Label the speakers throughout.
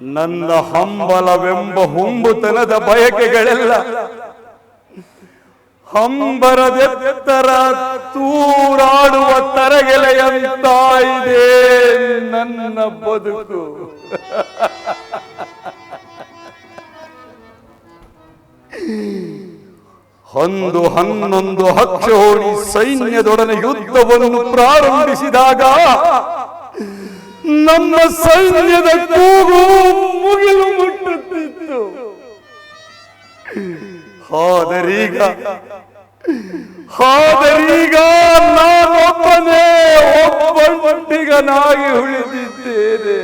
Speaker 1: ನನ್ನ ಹಂಬಲವೆಂಬ ಹುಂಬುತನದ ಬಯಕೆಗಳೆಲ್ಲ ಹಂಬರದೆತ್ತರ ತೂರಾಡುವ ತರಗೆಲೆಯಂತಾಯಿದೆ ನನ್ನ ಬದುಕು. ಒಂದು ಹನ್ನೊಂದು ಹಕ್ಷೋಣಿ ಸೈನ್ಯದೊಡನೆ ಯುದ್ಧವನ್ನು ಪ್ರಾರಂಭಿಸಿದಾಗ ನಮ್ಮ ಸೈನ್ಯದ ಕೂಗು ಮುಗಿಲು ಮುಟ್ಟುತ್ತಿತ್ತು. ಹಾದರೀಗ ಹಾದರೀಗ ನಾನೊಬ್ಬನೇ ಒಬ್ಬಂಟಿಗನಾಗಿ ಉಳಿದಿದ್ದೇನೆ.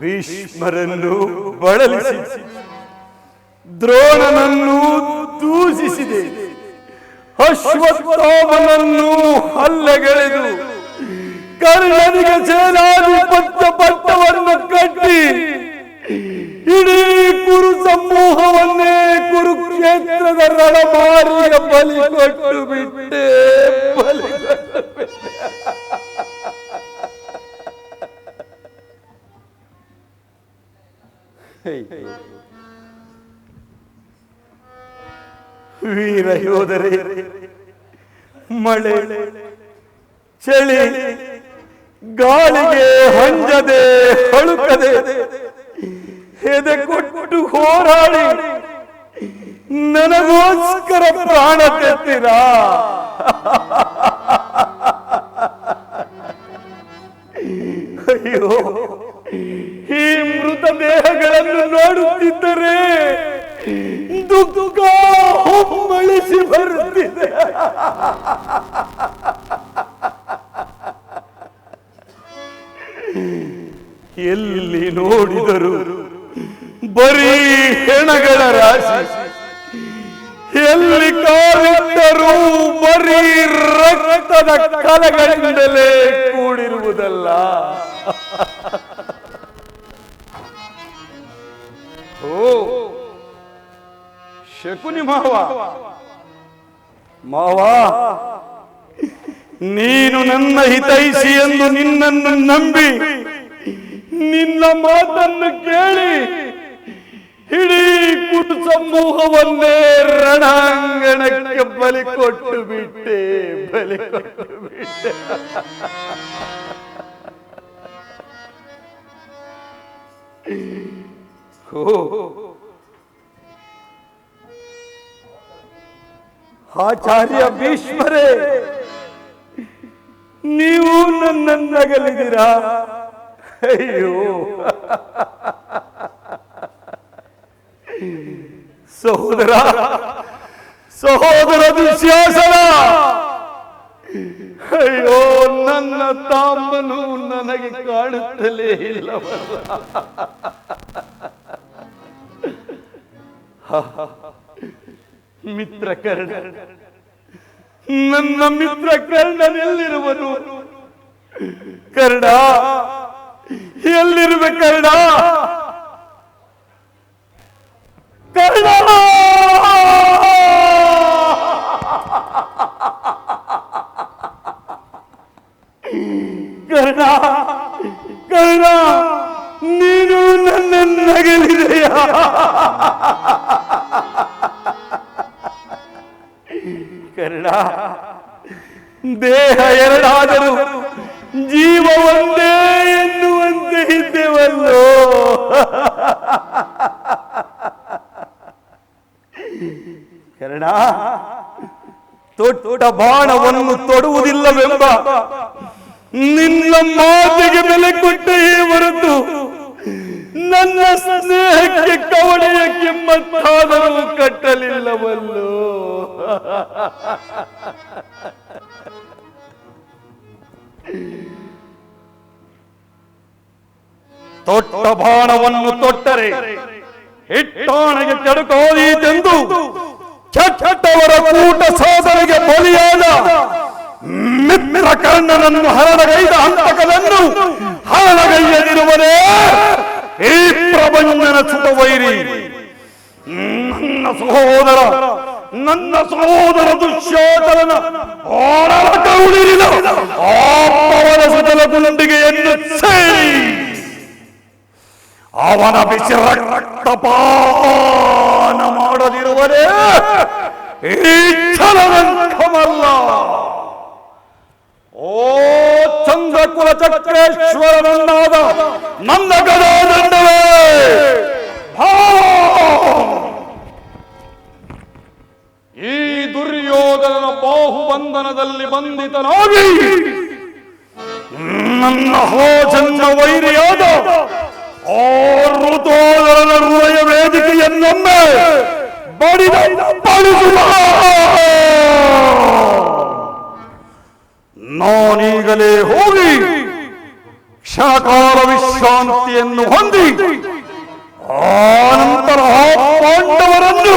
Speaker 1: ಭೀಷ್ಮರನ್ನು ಬಳಲಿಸಿ ದ್ರೋಣನನ್ನು ದೂಷಿಸಿದೆ. ಅಶ್ವತ್ಥಾಮನನ್ನು ಹಲ್ಲೆಗೆಳೆದು ಕರ್ಣನಿಗೆ ಸೇನಾಧಿಪತ್ಯ ಪಟ್ಟವನ್ನು ಕಟ್ಟಿ ಇಡೀ ಕುರು ಸಮೂಹವನ್ನೇ ಕುರುಕ್ಷೇತ್ರದ ರಣಮಾರಿಗೆ ಬಲಿ ಕೊಟ್ಟು ಬಿಟ್ಟೆ ಬಲಿ Hey, ಬಿಟ್ಟೆ. ವೀರ ಯೋಧರಿ, ಮಳೆ, ಚಳಿ, ಗಾಳಿಗೆ ಹಂಜದೆ, ಹಳುಕದೆ ಎದೆ ಕೊಟ್ಟು ಹೋರಾಡಿ, ನನಗೋಸ್ಕರ ಪ್ರಾಣ ತೆತ್ತಿರಾ? ಅಯ್ಯೋ, ಈ ಮೃತ ದೇಹಗಳನ್ನು ನೋಡುತ್ತಿದ್ದರೆ ದುಃಖ ಹೊಮ್ಮಳಿಸಿ ಬರುತ್ತಿದೆ. ಎಲ್ಲಿ ನೋಡಿದರು ಬರೀ ಹೆಣಗಳ ರಾಶಿ. ಎಲ್ಲಿ ಕಾಲಿಟ್ಟರೂ ಬರೀ ರಕ್ತದ ಕಲೆಗಳಿಂದಲೇ ಕೂಡಿರುವುದಲ್ಲ. ಓ, ಶಕುನಿ ಮಾವ. ಮಾವ, ನೀನು ನನ್ನ ಹಿತೈಸಿ ಎಂದು ನಿನ್ನನ್ನು ನಂಬಿ ನಿನ್ನ ಮಾತನ್ನು ಕೇಳಿ ಇಡೀ ಕುಟು ಸಮೂಹವನ್ನೇ ರಣಾಂಗಣಕ್ಕೆ ಬಲಿ ಕೊಟ್ಟು ಬಿಟ್ಟೆ, ಬಲಿ ಕೊಟ್ಟು ಬಿಟ್ಟೆ. ಓ ಆಚಾರ್ಯ ಭೀಷ್ಮರೇ ನೀವು ನನ್ನನ್ನಗಲಿದ್ದೀರಾ? ಅಯ್ಯೋ. ಸಹೋದರ ಸಹೋದರ ದುಶ್ಯಾಸನ ಅಯ್ಯೋ ನನ್ನ ತಾಮನು ನನಗೆ ಕಾಣುತ್ತಲೇ ಇಲ್ಲವಲ್ಲ. ಮಿತ್ರ ಕರ್ಣ ನನ್ನ ಮಿತ್ರ ಕರ್ಣನೆಲ್ಲಿರುವನು ಕರ್ಣ ಎಲ್ಲಿರುವೆ ಕರ್ಣ? ದೇಹ ಎರಡಾದರೂ ಜೀವ ಒಂದೇ ಎನ್ನುವಂತೆ ಇದ್ದೇವಲ್ಲೋ. ಕರ್ಣ ತೊಟ್ಟ ಬಾಣವನ್ನು ತೊಡುವುದಿಲ್ಲವೆಂಬ ನಿನ್ನ ಮಾತಿಗೆ ಬೆಲೆ ಕೊಟ್ಟೆಯೇ ತೊಟ್ಟ ಬಾಣವನ್ನು ತೊಟ್ಟರೆ, ಹಿಟ್ಟಾಣೆಗೆ ಚಡುಕೋದೀತೆಂದು ಚಟ್ಟವರ ಕೂಟ ಸೋದರಿಗೆ ಬಲಿಯಾದ ಮಿತ್ರ ಕರ್ಣನನ್ನು ಹರಣಗೈದ ಹಂತಕನನ್ನು ಹರಣಗೈಯದಿರುವನೇ ಈ ಪ್ರಬಂಧನ ಸುತ ವೈರಿ ನನ್ನ ಸಹೋದರ ನನ್ನ ಸಹೋದರ ದುಶ್ಯೋಧನನ ಹೋರಾಟ ಉಳಿರಿದ ಆ ಪವನ ಸುತಲ ಗುಂಡಿಗೆಯನ್ನು ಅವನ ಬಿಸಿ ರಕ್ತಪಾನ ಮಾಡದಿರುವರೇ ಈ ಛಲವಂಕಮಲ್ಲ ಓ ಚಂದ್ರಕುಲ ಚಕ್ರೇಶ್ವರನನ್ನಾದ ನನ್ನ ಗದಾದಂಡವೇ ಭಾ! ಬಾಹುಬಂಧನದಲ್ಲಿ ಬಂಧಿತನಾಗಿ. ನನ್ನ ಹೋಜನ್ನ ವೈರಿಯಾದ ಆ ಋತೋದರನ ಹೃದಯ ವೇದಿಕೆಯನ್ನೊಮ್ಮೆ ಬಡಿದ ಬಡಿಸುವ ನಾನೀಗಲೇ ಹೋಗಿ ಕ್ಷಣಕಾಲ ವಿಶ್ರಾಂತಿಯನ್ನು ಹೊಂದಿ ಆನಂತರ ಪಾಂಡವರನ್ನು